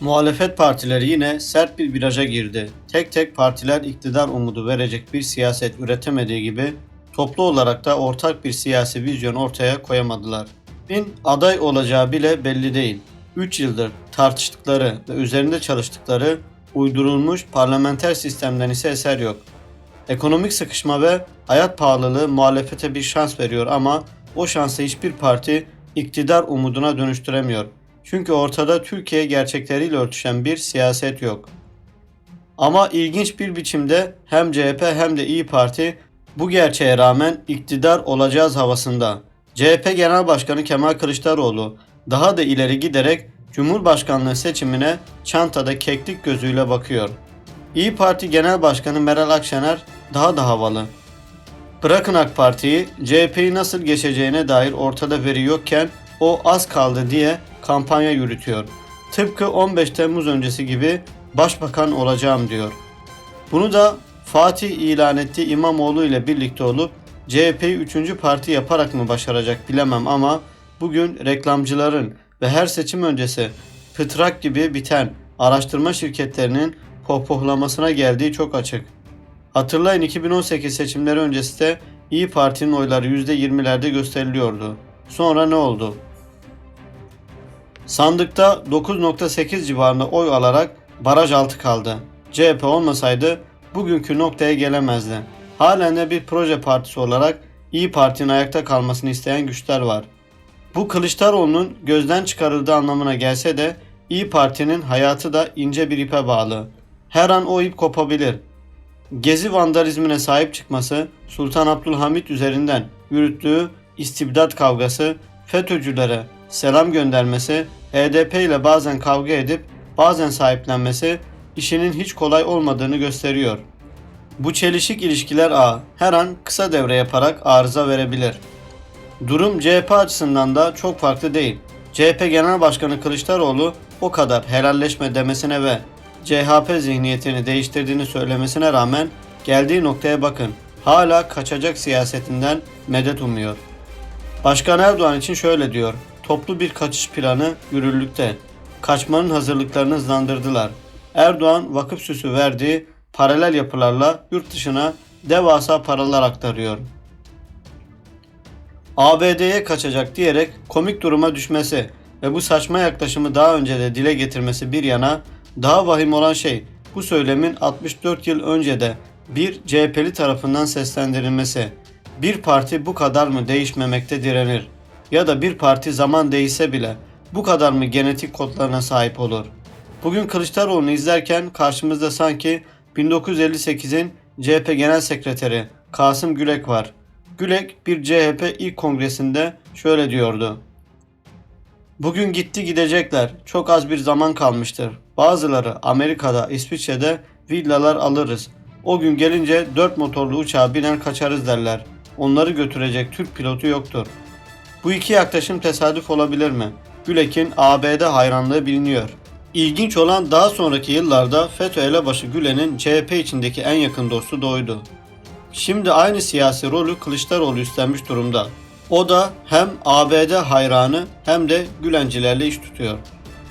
Muhalefet partileri yine sert bir viraja girdi. Tek tek partiler iktidar umudu verecek bir siyaset üretemediği gibi toplu olarak da ortak bir siyasi vizyon ortaya koyamadılar. Bin aday olacağı bile belli değil. 3 yıldır tartıştıkları ve üzerinde çalıştıkları uydurulmuş parlamenter sistemden ise eser yok. Ekonomik sıkışma ve hayat pahalılığı muhalefete bir şans veriyor ama o şansı hiçbir parti iktidar umuduna dönüştüremiyor. Çünkü ortada Türkiye gerçekleriyle örtüşen bir siyaset yok. Ama ilginç bir biçimde hem CHP hem de İyi Parti bu gerçeğe rağmen iktidar olacağız havasında. CHP Genel Başkanı Kemal Kılıçdaroğlu daha da ileri giderek Cumhurbaşkanlığı seçimine çantada keklik gözüyle bakıyor. İyi Parti Genel Başkanı Meral Akşener daha da havalı. Bırakın AK Parti'yi, CHP'yi nasıl geçeceğine dair ortada veri yokken o az kaldı diye kampanya yürütüyor. Tıpkı 15 Temmuz öncesi gibi başbakan olacağım diyor. Bunu da Fatih ilan etti İmamoğlu ile birlikte olup CHP'yi 3. parti yaparak mı başaracak bilemem ama bugün reklamcıların ve her seçim öncesi pıtrak gibi biten araştırma şirketlerinin pohpohlamasına geldiği çok açık. Hatırlayın 2018 seçimleri öncesi de İyi Parti'nin oyları %20'lerde gösteriliyordu. Sonra ne oldu? Sandıkta 9.8 civarında oy alarak baraj altı kaldı. CHP olmasaydı bugünkü noktaya gelemezdi. Halen de bir proje partisi olarak İyi Parti'nin ayakta kalmasını isteyen güçler var. Bu Kılıçdaroğlu'nun gözden çıkarıldığı anlamına gelse de İyi Parti'nin hayatı da ince bir ipe bağlı. Her an o ip kopabilir. Gezi vandalizmine sahip çıkması, Sultan Abdülhamit üzerinden yürüttüğü istibdat kavgası, FETÖ'cülere selam göndermesi, HDP ile bazen kavga edip bazen sahiplenmesi işinin hiç kolay olmadığını gösteriyor. Bu çelişik ilişkiler ağı her an kısa devre yaparak arıza verebilir. Durum CHP açısından da çok farklı değil. CHP Genel Başkanı Kılıçdaroğlu o kadar helalleşme demesine ve CHP zihniyetini değiştirdiğini söylemesine rağmen geldiği noktaya bakın. Hala kaçacak siyasetinden medet umuyor. Başkan Erdoğan için şöyle diyor. Toplu bir kaçış planı yürürlükte. Kaçmanın hazırlıklarını hızlandırdılar. Erdoğan vakıf süsü verdiği paralel yapılarla yurt dışına devasa paralar aktarıyor. ABD'ye kaçacak diyerek komik duruma düşmesi ve bu saçma yaklaşımı daha önce de dile getirmesi bir yana daha vahim olan şey bu söylemin 64 yıl önce de bir CHP'li tarafından seslendirilmesi. Bir parti bu kadar mı değişmemekte direnir? Ya da bir parti zaman değişse bile bu kadar mı genetik kodlarına sahip olur? Bugün Kılıçdaroğlu'nu izlerken karşımızda sanki 1958'in CHP Genel Sekreteri Kasım Gülek var. Gülek bir CHP ilk kongresinde şöyle diyordu. Bugün gitti gidecekler. Çok az bir zaman kalmıştır. Bazıları Amerika'da, İsviçre'de villalar alırız. O gün gelince dört motorlu uçağa biner kaçarız derler. Onları götürecek Türk pilotu yoktur. Bu iki yaklaşım tesadüf olabilir mi? Gülek'in ABD hayranlığı biliniyor. İlginç olan daha sonraki yıllarda FETÖ elebaşı Gülen'in CHP içindeki en yakın dostu Doğu'ydu. Şimdi aynı siyasi rolü Kılıçdaroğlu üstlenmiş durumda. O da hem ABD hayranı hem de Gülencilerle iş tutuyor.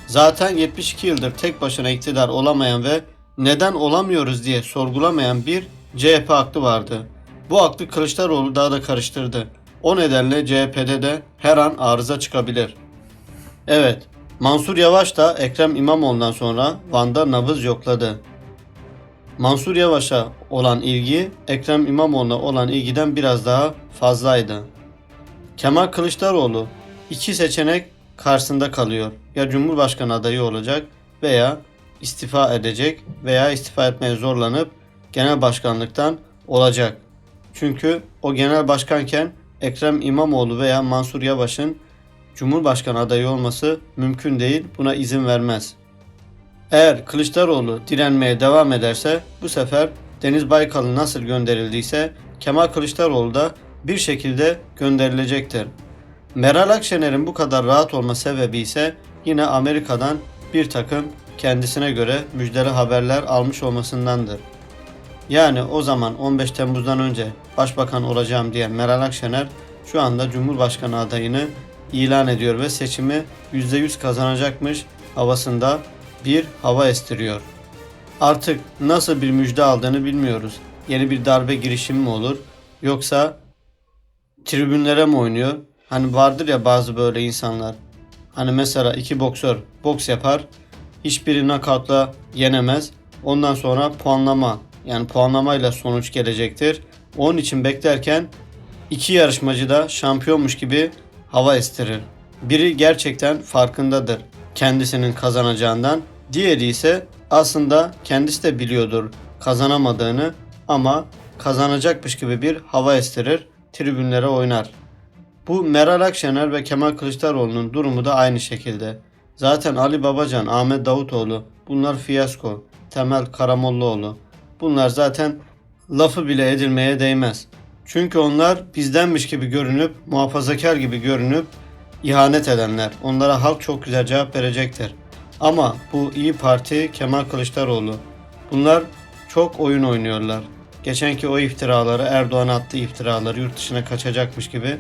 Zaten 72 yıldır tek başına iktidar olamayan ve neden olamıyoruz diye sorgulamayan bir CHP aklı vardı. Bu aklı Kılıçdaroğlu daha da karıştırdı. O nedenle CHP'de de her an arıza çıkabilir. Evet, Mansur Yavaş da Ekrem İmamoğlu'ndan sonra Van'da nabız yokladı. Mansur Yavaş'a olan ilgi Ekrem İmamoğlu'na olan ilgiden biraz daha fazlaydı. Kemal Kılıçdaroğlu iki seçenek karşısında kalıyor. Ya Cumhurbaşkanı adayı olacak veya istifa edecek veya istifa etmeye zorlanıp genel başkanlıktan olacak. Çünkü o genel başkanken Ekrem İmamoğlu veya Mansur Yavaş'ın Cumhurbaşkanı adayı olması mümkün değil. Buna izin vermez. Eğer Kılıçdaroğlu direnmeye devam ederse bu sefer Deniz Baykal'ın nasıl gönderildiyse Kemal Kılıçdaroğlu da bir şekilde gönderilecektir. Meral Akşener'in bu kadar rahat olma sebebi ise yine Amerika'dan bir takım kendisine göre müjdeli haberler almış olmasındandır. Yani o zaman 15 Temmuz'dan önce başbakan olacağım diyen Meral Akşener şu anda Cumhurbaşkanı adayını ilan ediyor ve seçimi %100 kazanacakmış havasında bir hava estiriyor. Artık nasıl bir müjde aldığını bilmiyoruz. Yeni bir darbe girişimi mi olur yoksa tribünlere mi oynuyor? Hani vardır ya bazı böyle insanlar. Hani mesela iki boksör boks yapar. Hiçbiri nakavtla yenemez. Ondan sonra puanlama yani puanlamayla sonuç gelecektir. Onun için beklerken iki yarışmacı da şampiyonmuş gibi hava estirir. Biri gerçekten farkındadır kendisinin kazanacağından. Diğeri ise aslında kendisi de biliyordur kazanamadığını ama kazanacakmış gibi bir hava estirir, tribünlere oynar. Bu Meral Akşener ve Kemal Kılıçdaroğlu'nun durumu da aynı şekilde. Zaten Ali Babacan, Ahmet Davutoğlu bunlar fiyasko. Temel Karamollaoğlu. Bunlar zaten lafı bile edilmeye değmez. Çünkü onlar bizdenmiş gibi görünüp, muhafazakar gibi görünüp ihanet edenler. Onlara halk çok güzel cevap verecektir. Ama bu İyi Parti Kemal Kılıçdaroğlu. Bunlar çok oyun oynuyorlar. Geçenki o iftiraları, Erdoğan attığı iftiraları yurt dışına kaçacakmış gibi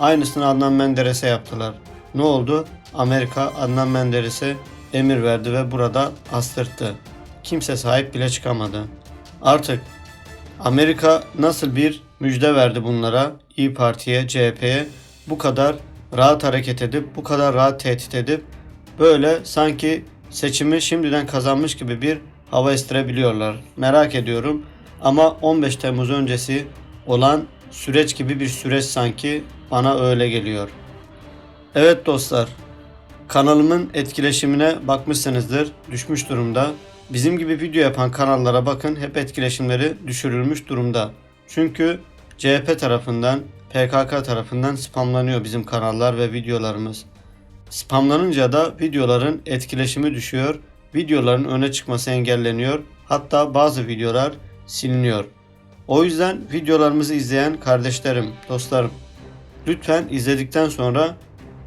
aynısını Adnan Menderes'e yaptılar. Ne oldu? Amerika Adnan Menderes'e emir verdi ve burada astırttı. Kimse sahip bile çıkamadı. Artık Amerika nasıl bir müjde verdi bunlara, İyi Parti'ye, CHP'ye bu kadar rahat hareket edip, bu kadar rahat tehdit edip böyle sanki seçimi şimdiden kazanmış gibi bir hava estirebiliyorlar. Merak ediyorum ama 15 Temmuz öncesi olan süreç gibi bir süreç sanki bana öyle geliyor. Evet dostlar, kanalımın etkileşimine bakmışsınızdır. Düşmüş durumda. Bizim gibi video yapan kanallara bakın hep etkileşimleri düşürülmüş durumda. Çünkü CHP tarafından, PKK tarafından spamlanıyor bizim kanallar ve videolarımız. Spamlanınca da videoların etkileşimi düşüyor, videoların öne çıkması engelleniyor, hatta bazı videolar siliniyor. O yüzden videolarımızı izleyen kardeşlerim, dostlarım, lütfen izledikten sonra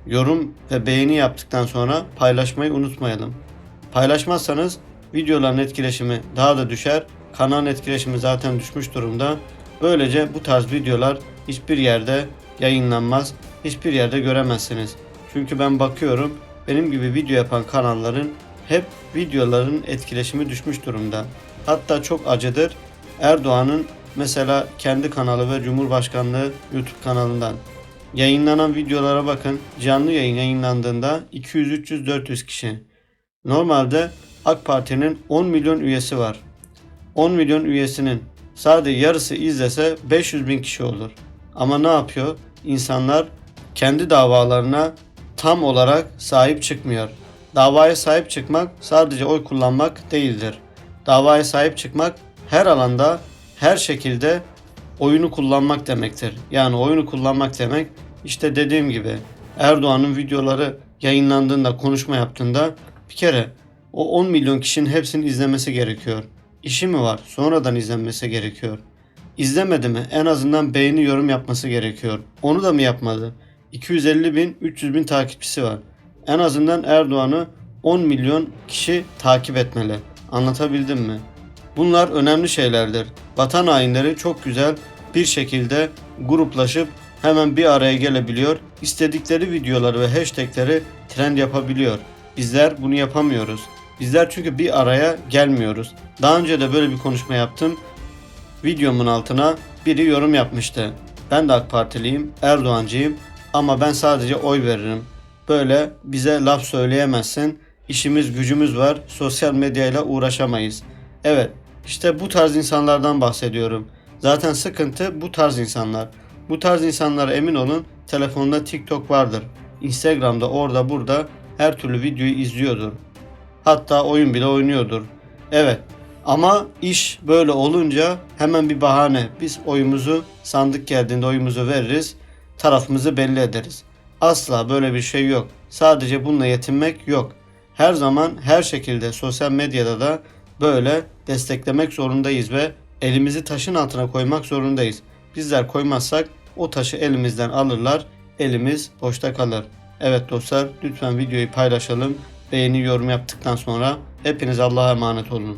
yorum ve beğeni yaptıktan sonra paylaşmayı unutmayalım. Paylaşmazsanız videoların etkileşimi daha da düşer. Kanalın etkileşimi zaten düşmüş durumda. Böylece bu tarz videolar hiçbir yerde yayınlanmaz. Hiçbir yerde göremezsiniz. Çünkü ben bakıyorum benim gibi video yapan kanalların hep videoların etkileşimi düşmüş durumda. Hatta çok acıdır. Erdoğan'ın mesela kendi kanalı ve Cumhurbaşkanlığı YouTube kanalından yayınlanan videolara bakın. Canlı yayın yayınlandığında 200, 300, 400 kişi. Normalde AK Parti'nin 10 milyon üyesi var. 10 milyon üyesinin sadece yarısı izlese 500 bin kişi olur. Ama ne yapıyor? İnsanlar kendi davalarına tam olarak sahip çıkmıyor. Davaya sahip çıkmak sadece oy kullanmak değildir. Davaya sahip çıkmak her alanda, her şekilde oyunu kullanmak demektir. Yani oyunu kullanmak demek işte dediğim gibi Erdoğan'ın videoları yayınlandığında, konuşma yaptığında bir kere o 10 milyon kişinin hepsini izlemesi gerekiyor. İşi mi var? Sonradan izlenmesi gerekiyor. İzlemedi mi? En azından beğeni yorum yapması gerekiyor. Onu da mı yapmadı? 250 bin, 300 bin takipçisi var. En azından Erdoğan'ı 10 milyon kişi takip etmeli. Anlatabildim mi? Bunlar önemli şeylerdir. Vatan hainleri çok güzel bir şekilde gruplaşıp hemen bir araya gelebiliyor. İstedikleri videoları ve hashtagleri trend yapabiliyor. Bizler bunu yapamıyoruz. Bizler çünkü bir araya gelmiyoruz. Daha önce de böyle bir konuşma yaptım. Videomun altına biri yorum yapmıştı. Ben de AK Partiliyim, Erdoğancıyım ama ben sadece oy veririm. Böyle bize laf söyleyemezsin. İşimiz gücümüz var. Sosyal medyayla uğraşamayız. Evet, işte bu tarz insanlardan bahsediyorum. Zaten sıkıntı bu tarz insanlar. Bu tarz insanlara emin olun telefonda TikTok vardır. Instagram'da orada burada her türlü videoyu izliyordur. Hatta oyun bile oynuyordur. Evet ama iş böyle olunca hemen bir bahane. Biz oyumuzu sandık geldiğinde oyumuzu veririz. Tarafımızı belli ederiz. Asla böyle bir şey yok. Sadece bununla yetinmek yok. Her zaman her şekilde sosyal medyada da böyle desteklemek zorundayız ve elimizi taşın altına koymak zorundayız. Bizler koymazsak o taşı elimizden alırlar, elimiz boşta kalır. Evet dostlar lütfen videoyu paylaşalım. Beğeni yorum yaptıktan sonra hepiniz Allah'a emanet olun.